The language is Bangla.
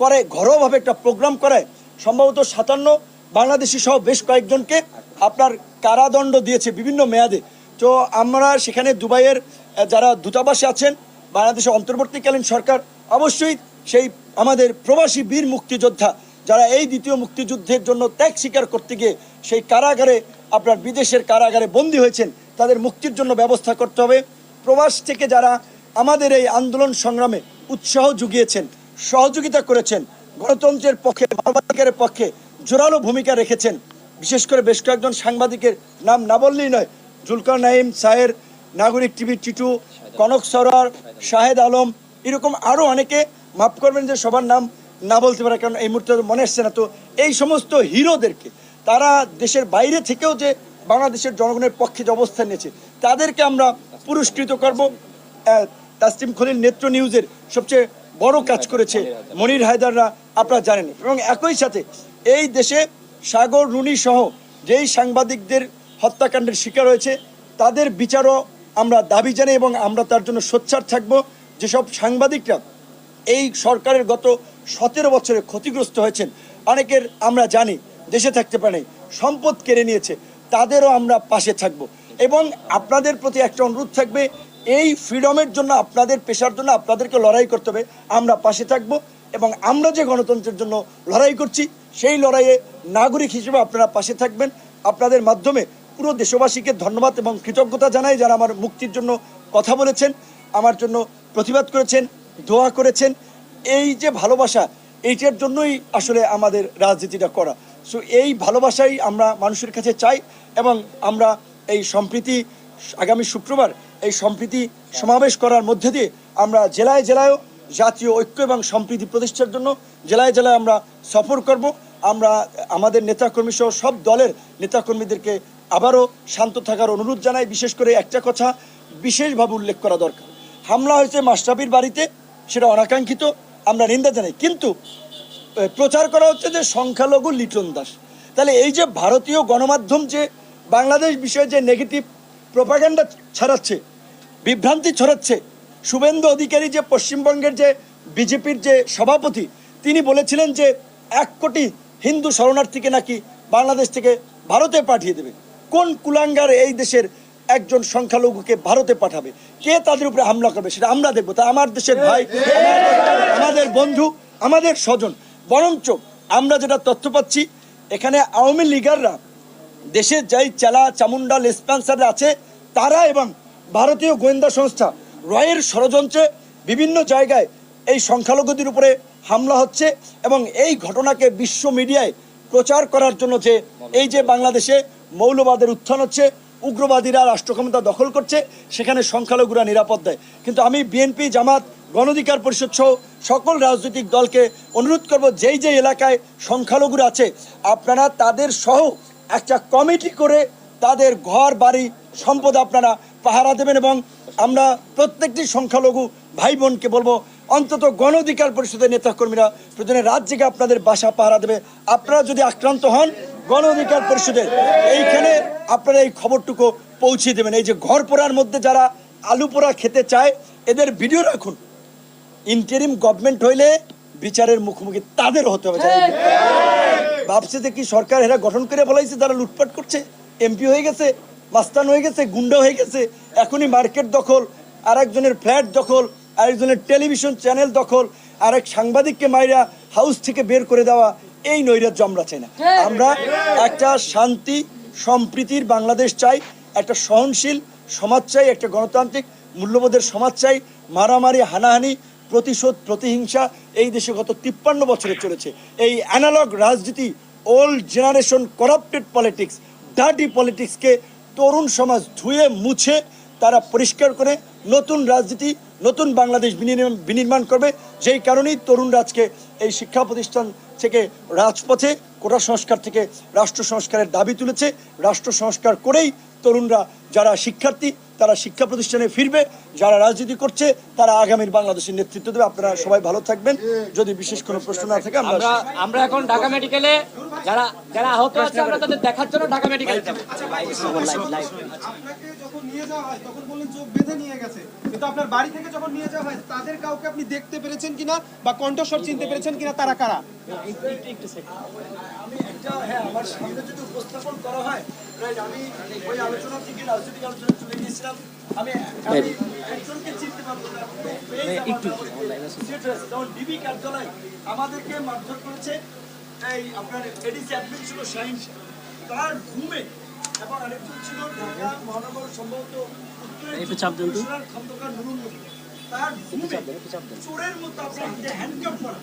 করে, ঘরোয়াভাবে একটা প্রোগ্রাম করে, সম্ভবত সাতান্ন বাংলাদেশি সহ বেশ কয়েকজনকে আপনার কারাদণ্ড দিয়েছে বিভিন্ন মেয়াদে। তো আমরা সেখানে দুবাইয়ের যারা দূতাবাসে আছেন বাংলাদেশের অন্তর্বর্তীকালীন সরকার, অবশ্যই সেই আমাদের প্রবাসী বীর মুক্তিযোদ্ধা, যারা এই দ্বিতীয় মুক্তিযুদ্ধের জন্য ত্যাগ স্বীকার করতে গিয়ে সেই কারাগারে, আপনার বিদেশের কারাগারে বন্দী হয়েছেন, তাদের মুক্তির জন্য ব্যবস্থা করতে হবে। প্রবাস থেকে যারা আমাদের এই আন্দোলন সংগ্রামে উৎসাহ জুগিয়েছেন সহযোগিতা করেছেন। গণতন্ত্রের পক্ষে, মানবাধিকারের পক্ষে জোরালো ভূমিকা রেখেছেন। বিশেষ করে বেশ কয়েকজন সাংবাদিকের নাম না বললেই নয়, জুলকার নাইম সাহের, নাগরিক টিভির টিটু, কনক সরোয়ার, শাহেদ আলম, এরকম আরও অনেকে মাফ করবেন যে সবার নাম না বলতে পারে, কারণ এই মুহূর্তে মনে আসছে না। তো এই সমস্ত হিরোদেরকে, তারা দেশের বাইরে থেকেও যে বাংলাদেশের জনগণের পক্ষে যে অবস্থান নিয়েছে, তাদেরকে আমরা পুরস্কৃত করব। তাসলিম খলিল নেত্র নিউজের সবচেয়ে বড় কাজ করেছে মনির হায়দাররা, আপনারা জানেন। এবং একই সাথে এই দেশে সাগর, রুনি সহ যেই সাংবাদিকদের হত্যাকাণ্ডের শিকার হয়েছে, তাদের বিচারও আমরা দাবি জানাই এবং আমরা তার জন্য সোচ্চার থাকব। যেসব সাংবাদিকরা এই সরকারের গত সতেরো বছরে ক্ষতিগ্রস্ত হয়েছেন, অনেকের আমরা জানি, দেশে থাকতে পারে সম্পদ কেড়ে নিয়েছে, তাদেরও আমরা পাশে থাকব। এবং আপনাদের প্রতি একটা অনুরোধ থাকবে এই ফ্রিডমের জন্য, আপনাদের পেশার জন্য আপনাদেরকে লড়াই করতে হবে। আমরা পাশে থাকব এবং আমরা যে গণতন্ত্রের জন্য লড়াই করছি, সেই লড়াইয়ে নাগরিক হিসেবে আপনারা পাশে থাকবেন। আপনাদের মাধ্যমে পুরো দেশবাসীকে ধন্যবাদ এবং কৃতজ্ঞতা জানাই যারা আমার মুক্তির জন্য কথা বলেছেন, আমার জন্য প্রতিবাদ করেছেন, দোয়া করেছেন। এই যে ভালোবাসা, এইটার জন্যই আসলে আমাদের রাজনীতিটা করা। সো এই ভালোবাসাই আমরা মানুষের কাছে চাই এবং আমরা এই সম্প্রীতি আগামী শুক্রবার এই সম্প্রীতি সমাবেশ করার মধ্যে দিয়ে আমরা জেলায় জেলায়ও জাতীয় ঐক্য এবং সম্প্রীতি প্রতিষ্ঠার জন্য জেলায় জেলায় আমরা সফর করব। আমরা আমাদের নেতাকর্মী সহ সব দলের নেতাকর্মীদেরকে আবারও শান্ত থাকার অনুরোধ জানাই। বিশেষ করে একটা কথা বিশেষভাবে উল্লেখ করা দরকার। হামলা হয়েছে মাস্টাবির বাড়িতে, সেটা অনাকাঙ্ক্ষিত, আমরা নিন্দা জানাই। কিন্তু প্রচার করা হচ্ছে যে সংখ্যালঘু লিটন দাস। তাহলে এই যে ভারতীয় গণমাধ্যম যে বাংলাদেশ বিষয়ে যে নেগেটিভ প্রোপাগান্ডা ছড়াচ্ছে, বিভ্রান্তি ছড়াচ্ছে। শুভেন্দু অধিকারী যে পশ্চিমবঙ্গের যে বিজেপির যে সভাপতি, তিনি বলেছিলেন যে এক কোটি হিন্দু শরণার্থীকে নাকি বাংলাদেশ থেকে ভারতে পাঠিয়ে দেবে। কোন কুলাঙ্গার এই দেশের একজন সংখ্যালঘুকে ভারতে পাঠাবে? কে তাদের উপরে হামলা করবে সেটা আমরা দেখব। তা আমার দেশের ভাই, আমাদের- বন্ধু, আমাদের স্বজন। বরঞ্চ আমরা যেটা তথ্য পাচ্ছি, এখানে আওয়ামী লীগাররা দেশের যাই চেলা চামুন্ডা লেসপেন্সার আছে, তারা এবং ভারতীয় গোয়েন্দা সংস্থা রয়ের ষড়যন্ত্রে বিভিন্ন জায়গায় এই সংখ্যালঘুদের উপরে হামলা হচ্ছে এবং এই ঘটনাকে বিশ্ব মিডিয়ায় প্রচার করার জন্য যে এই যে বাংলাদেশে মৌলবাদের উত্থান হচ্ছে, উগ্রবাদীরা রাষ্ট্র ক্ষমতা দখল করছে, সেখানে সংখ্যালঘুরা নিরাপদ দেয়। কিন্তু আমি বিএনপি জামাত গণধিকার পরিষদ সহ সকল রাজনৈতিক দলকে অনুরোধ করব, যেই যে এলাকায় সংখ্যালঘুরা আছে, আপনারা তাদের সহ একটা কমিটি করে তাদের ঘর, বাড়ি, সম্পদ আপনারা পাহারা দেবেন এবং আমরা প্রত্যেকটি সংখ্যালঘু ভাই বোনকে বলব, অন্তত গণ অধিকার পরিষদের নেতাকর্মীরা প্রয়োজনে রাত জেগে আপনাদের বাসা পাহারা দেবে। আপনারা যদি আক্রান্ত হন গণ অধিকার পরিষদের, এইখানে আপনারা এই খবরটুকু পৌঁছে দেবেন। এই যে ঘর পোড়ার মধ্যে যারা আলু পোড়া খেতে চায়, এদের ভিডিও রাখুন। ইন্টারিম গভর্নমেন্ট হইলে বিচারের মুখোমুখি তাদের হতে হবে। ভাবছে যে কি সরকার এরা গঠন করে বলাইছে যারা লুটপাট করছে এমপি হয়ে গেছে মাস্তান হয়ে গেছে গুন্ডা হয়ে গেছে এখনই মার্কেট দখল আর একজনের ফ্ল্যাট দখল আরেকজনের টেলিভিশন চ্যানেল দখল আর এক সাংবাদিককে মাইরা হাউস থেকে বের করে দেওয়া এই নৈরাজ্য আমরা চাই না। আমরা একটা শান্তি সম্প্রীতির বাংলাদেশ চাই একটা সহনশীল সমাজ চাই একটা গণতান্ত্রিক মূল্যবোধের সমাজ চাই মারামারি হানাহানি প্রতিশোধ, প্রতিহিংসা এই দেশে গত তিপ্পান্ন বছরে চলেছে। এই অ্যানালগ রাজনীতি old generation corrupted politics dirty পলিটিক্সকে তরুণ সমাজ ধুয়ে মুছে, তারা পরিষ্কার করে নতুন রাজনীতি, নতুন বাংলাদেশ বিনির্মাণ করবে। যেই কারণেই তরুণরা আজকে এই শিক্ষা প্রতিষ্ঠান থেকে রাজপথে, কোটা সংস্কার থেকে রাষ্ট্র সংস্কারের দাবি তুলেছে। রাষ্ট্র সংস্কার করেই তরুণরা, যারা শিক্ষার্থী তারা শিক্ষা প্রতিষ্ঠানে ফিরবে যারা রাজনীতি করছে তারা আগামীর বাংলাদেশের নেতৃত্ব দেবে। আপনারা সবাই ভালো থাকবেন। যদি বিশেষ কোনো প্রশ্ন না থাকে আমরা আমরা এখন ঢাকা মেডিকেলে যারা যারা আহত আছে আমরা তাদের দেখার জন্য ঢাকা মেডিকেলে যাব। আপনাকে যখন নিয়ে যাওয়া হয় তখন বললেন চোখ বেঁধে নিয়ে গেছে। কিন্তু আপনার বাড়ি থেকে যখন নিয়ে যাওয়া হয় তাদের কাউকে আপনি দেখতে পেরেছেন কিনা বা কণ্ঠস্বর চিনতে পেরেছেন কিনা তারা কারা? একটু আমি একটা হ্যাঁ আমার সামনে যদি উপস্থাপন করা হয় আমি ওই আলোচনা থেকে রাজনৈতিক আলোচনা চলে গিয়েছিলাম। আমি একজনকে চিনতে পারব না। একটু ডিবি কার্যালয় আমাদেরকে মারধর করেছে এই আপনার এডিসি অ্যাডমিন ছিল শাহিন। তার রুমে এবং আরেকজন ছিল ঢাকা মহানগর সম্ভবত উত্তরের খন্দকার নুরুল তার চোরের মতো আপনার হ্যান্ডকাপ করা